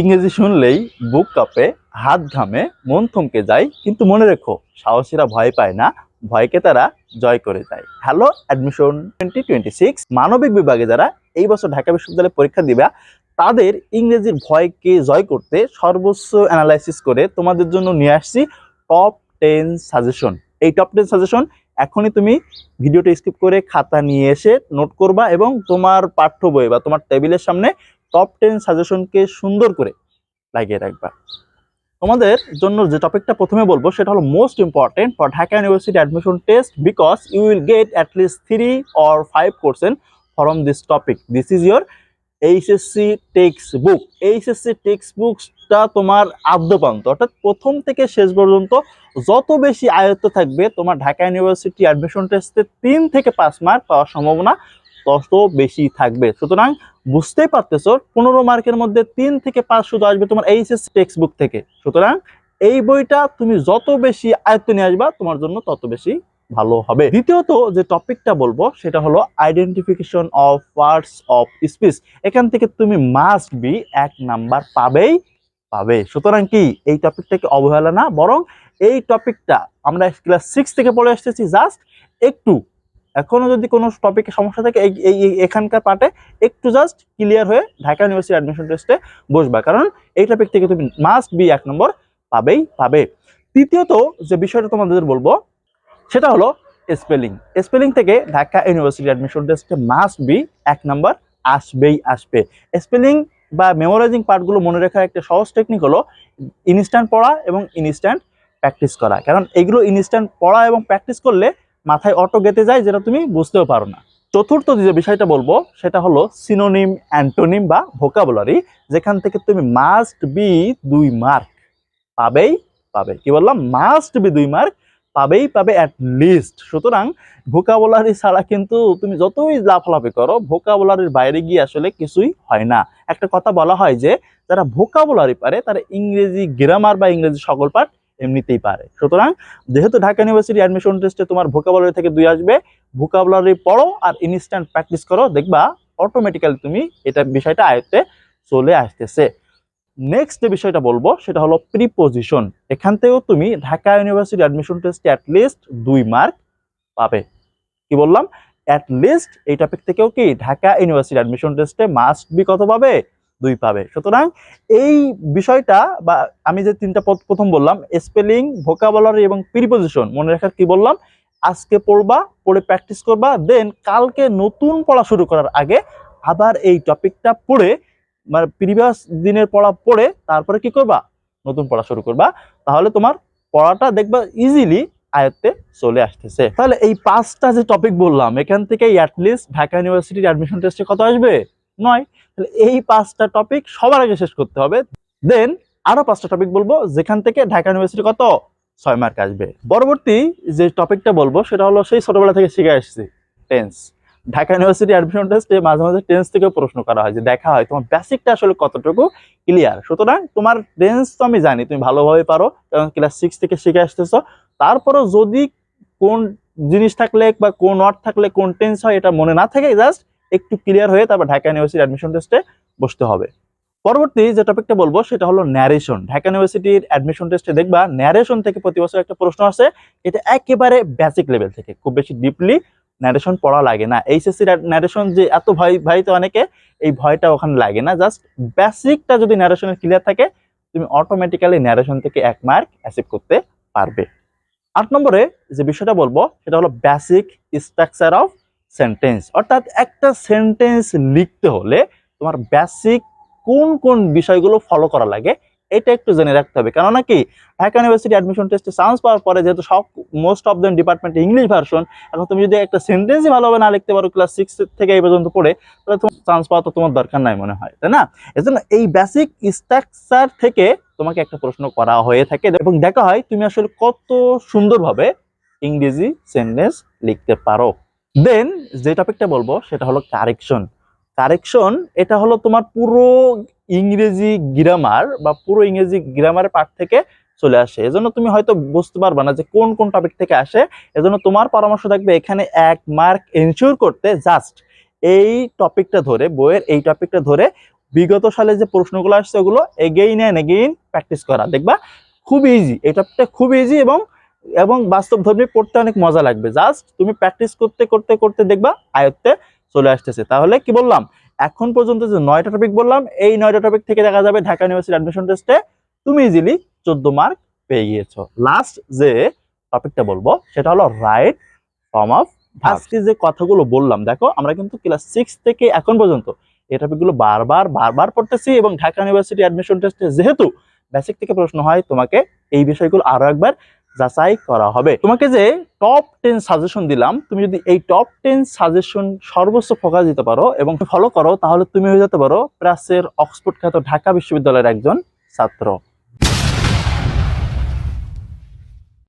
ইংরেজি শুনলেই বুক কাঁপে, হাত ঘামে, মন থমকে যায়। কিন্তু মনে রেখো, সাহসীরা ভয় পায় না, ভয়কে তারা জয় করে যায় hello, admission twenty twenty six, মানবিক বিভাগে যারা এই বছর ঢাকা বিশ্ববিদ্যালয়ে পরীক্ষা দিবা, তাদের ইংরেজির ভয়কে জয় করতে সর্বোচ্চ অ্যানালাইসিস করে তোমাদের জন্য নিয়ে আসছি টপ টেন সাজেশন এই টপ টেন সাজেশন এখনই তুমি ভিডিওটা স্কিপ করে খাতা নিয়ে এসে নোট করবা এবং তোমার পাঠ্য বই বা তোমার টেবিলের সামনে টপ টেন সাজেশনকে সুন্দর করে লাগিয়ে রাখবা তোমাদের জন্য যে টপিকটা প্রথমে বলব, সেটা হলো most important for Dhaka university admission test because you will get at least three or five questions from this topic this is your HSC text book HSC text বুকসটা তোমার আদ্যপান্ত। অর্থাৎ প্রথম থেকে শেষ পর্যন্ত যত বেশি আয়ত্ত থাকবে, তোমার ঢাকা ইউনিভার্সিটি অ্যাডমিশন টেস্টে তিন থেকে পাঁচ মার্ক পাওয়ার সম্ভাবনা তত বেশি থাকবে। সুতরাং বুঝতেই পারতেছো, পনেরো মার্কের মধ্যে তিন থেকে পাঁচ শুধু আসবে তোমার এইচএসসি টেক্সট বুক থেকে। সুতরাং এই বইটা তুমি যত বেশি আয়ত্ত নিয়ে আসবা, তোমার জন্য তত বেশি ভালো হবে। দ্বিতীয়ত যে টপিকটা বলব, সেটা হলো identification of words of speech এখান থেকে তুমি মাস্ট বি এক নাম্বার পাবেই পাবে। সুতরাং কি, এই টপিকটাকে অবহেলা না, বরং এই টপিকটা আমরা ক্লাস সিক্স থেকে পড়ে আসতেছি জাস্ট একটু এখনও যদি কোনো টপিকে সমস্যা থাকে, এই এখানকার পার্টে একটু জাস্ট ক্লিয়ার হয়ে ঢাকা ইউনিভার্সিটি অ্যাডমিশন টেস্টে বসবা। কারণ এই টপিক থেকে তুমি মাস্ট বি এক নম্বর পাবেই পাবে। তৃতীয়ত যে বিষয়টা তোমাদের বলব, সেটা হলো স্পেলিং স্পেলিং থেকে ঢাকা ইউনিভার্সিটি অ্যাডমিশন টেস্টে মাস্ট বি এক নম্বর আসবেই আসবে। স্পেলিং বা মেমোরাইজিং পার্টগুলো মনে রাখার একটা সহজ টেকনিক হলো ইনস্ট্যান্ট পড়া এবং ইনস্ট্যান্ট প্র্যাকটিস করা। কারণ এগুলো ইনস্ট্যান্ট পড়া এবং প্র্যাকটিস করলে মাথায় অটো গেতে যায় যেটা তুমি বুঝতেও পারো না। চতুর্থ যে বিষয়টা বলব, সেটা হলো সিনোনিম অ্যান্টোনিম বা ভোকাবুলারি যেখান থেকে তুমি মাস্ট বি দুই মার্ক পাবেই পাবে কি বললাম? মাস্ট বি দুই মার্ক পাবেই, পাবে অ্যাট লিস্ট সুতরাং ভোকাবুলারি ছাড়া কিন্তু তুমি যতই লাফালাফি করো ভোকাবুলারির বাইরে গিয়ে আসলে কিছুই হয় না। একটা কথা বলা হয় যে, যারা ভোকাবুলারি পারে, তারা ইংরেজি গ্রামার বা ইংরেজি সকল পাঠ এমনিতেই পারে। সুতরাং যেহেতু ঢাকা ইউনিভার্সিটি অ্যাডমিশন টেস্টে তোমার ভোকাবুলারি থেকে দুই আসবে ভোকাবুলারি পড়ো আর ইনস্ট্যান্ট প্র্যাকটিস করো, দেখবা অটোমেটিক্যালি তুমি এটা বিষয়টা আয়ত্তে চলে আসতেছে। নেক্সট যে বিষয়টা বলব, সেটা হলো প্রিপোজিশন এখান থেকেও তুমি ঢাকা ইউনিভার্সিটি অ্যাডমিশন টেস্টে অ্যাটলিস্ট দুই মার্ক পাবে। কি বললাম? অ্যাটলিস্ট এই টপিক থেকেও কি ঢাকা ইউনিভার্সিটি অ্যাডমিশন টেস্টে মাস্ট বি কত পাবে? দুই পাবে। সুতরাং এই বিষয়টা বা আমি যে তিনটা প্রথম বললাম স্পেলিং ভোকাবুলারি এবং প্রিপোজিশন মনে রাখার কি বললাম? আজকে পড়বা, পড়ে প্র্যাকটিস করবা দেন কালকে নতুন পড়া শুরু করার আগে আবার এই টপিকটা পড়ে মানে প্রিভিয়াস দিনের পড়া পড়ে তারপরে কি করবা? নতুন পড়া শুরু করবা। তাহলে তোমার পড়াটা দেখবা ইজিলি আয়ত্তে চলে আসতেছে। তাহলে এই পাঁচটা যে টপিক বললাম, এখান থেকে অ্যাটলিস্ট ঢাকা ইউনিভার্সিটির অ্যাডমিশন টেস্টে কত আসবে? নয়। তাহলে এই পাঁচটা টপিক সবার আগে শেষ করতে হবে। দেন আরও পাঁচটা টপিক বলব, যেখান থেকে ঢাকা ইউনিভার্সিটি কত? ছয় মার্ক আসবে। পরবর্তী যে টপিকটা বলব, সেটা হলো সেই ছোটবেলা থেকে শিখে আসছি। টেন্স ঢাকা ইউনিভার্সিটি অ্যাডমিশন টেস্টে মাঝে মাঝে টেন্স থেকে প্রশ্ন করা হয় যে, দেখা হয়, তোমার বেসিকটা আসলে কতটুকু ক্লিয়ার সুতরাং তোমার টেন্স তো আমি জানি, তুমি ভালোভাবে পারো, কারণ ক্লাস সিক্স থেকে শিখে আসতেছো। তারপরও যদি কোন জিনিস থাকলে বা কোন ওয়ার্ড থাকলে কোন টেন্স হয়, এটা মনে না থাকে জাস্ট একটু ক্লিয়ার হয়ে তারপর ঢাকা ইউনিভার্সিটি অ্যাডমিশন টেস্টে বসতে হবে। পরবর্তী যে টপিকটা বলব, সেটা হলো ন্যারেশন ঢাকা ইউনিভার্সিটির অ্যাডমিশন টেস্টে দেখবা ন্যারেশন থেকে প্রতি বছর একটা প্রশ্ন আসে, এটা একেবারে বেসিক লেভেল থেকে, খুব বেশি ডিপলি ন্যারেশন পড়া লাগে না। এইচএসসি ন্যারেশন যে এত ভয় ভয় তো অনেকে, এই ভয়টা ওখানে লাগে না। জাস্ট বেসিকটা যদি ন্যারেশনের ক্লিয়ার থাকে, তুমি অটোমেটিক্যালি ন্যারেশন থেকে এক মার্ক অ্যাচিভ করতে পারবে। আট নম্বরে যে বিষয়টা বলব, সেটা হলো বেসিক স্ট্রাকচার অফ সেন্টেন্স অর্থাৎ একটা সেন্টেন্স লিখতে হলে তোমার বেসিক কোন কোন বিষয়গুলো ফলো করা লাগে, এটা একটু জেনে রাখতে হবে। কেননা কি? ঢাকা ইউনিভার্সিটি অ্যাডমিশন টেস্টে চান্স পাওয়ার পরে যেহেতু সব মোস্ট অফ দেম ডিপার্টমেন্টে ইংলিশ ভার্সন এখন তুমি যদি একটা সেন্টেন্সই ভালোভাবে না লিখতে পারো ক্লাস সিক্স থেকে এই পর্যন্ত পড়ে, তাহলে তোমার চান্স পাওয়া তো তোমার দরকার নাই মনে হয়, তাই না? এজন্য এই বেসিক স্ট্রাকচার থেকে তোমাকে একটা প্রশ্ন করা হয়ে থাকে, এবং দেখা হয় তুমি আসলে কত সুন্দরভাবে ইংরেজি সেন্টেন্স লিখতে পারো। দেন যে টপিকটা বলব, সেটা হলো কারেকশন কারেকশন এটা হলো তোমার পুরো ইংরেজি গ্রামার বা পুরো ইংরেজি গ্রামারের পার্ট থেকে চলে আসে। এজন্য তুমি হয়তো বুঝতে পারবে না যে কোন কোন টপিক থেকে আসে। এজন্য তোমার পরামর্শ থাকবে এখানে এক মার্ক এনশিওর করতে জাস্ট এই টপিকটা ধরে, বইয়ের এই টপিকটা ধরে বিগত সালে যে প্রশ্নগুলো আসছে ওগুলো এগেইন অ্যান্ড এগেইন প্র্যাকটিস করা। দেখবা, খুব ইজি এই টপিকটা খুব ইজি এবং এবং বাস্তব ধর্মী পড়তে অনেক মজা লাগবে। জাস্ট তুমি প্র্যাকটিস করতে করতে করতে দেখবা আয়ত্তে চলে আসতেছে। তাহলে কি বললাম? এখন পর্যন্ত যে নয়টা টপিক বললাম, এই নয়টা টপিক থেকে দেখা যাবে ঢাকা ইউনিভার্সিটি অ্যাডমিশন টেস্টে তুমি ইজিলি চোদ্দ মার্ক পেয়ে গিয়েছো। লাস্ট যে টপিকটা বলব, সেটা হলো রাইট ফর্ম অফ আজকে যে কথাগুলো বললাম, দেখো, আমরা কিন্তু ক্লাস সিক্স থেকে এখন পর্যন্ত এই টপিকগুলো বারবার বারবার পড়তেছি এবং ঢাকা ইউনিভার্সিটি অ্যাডমিশন টেস্টে যেহেতু বেসিক থেকে প্রশ্ন হয়, তোমাকে এই বিষয়গুলো আরও একবার যাচাই করা হবে। তোমাকে যে টপ টেন সাজেশন দিলাম, তুমি যদি এই টপ টেন সাজেশন সর্বোচ্চ ফোকাস দিতে পারো এবং ফলো করো, তাহলে তুমি হয়ে যেতে পারো প্রাসের অক্সফোর্ড খ্যাত ঢাকা বিশ্ববিদ্যালয়ের একজন ছাত্র।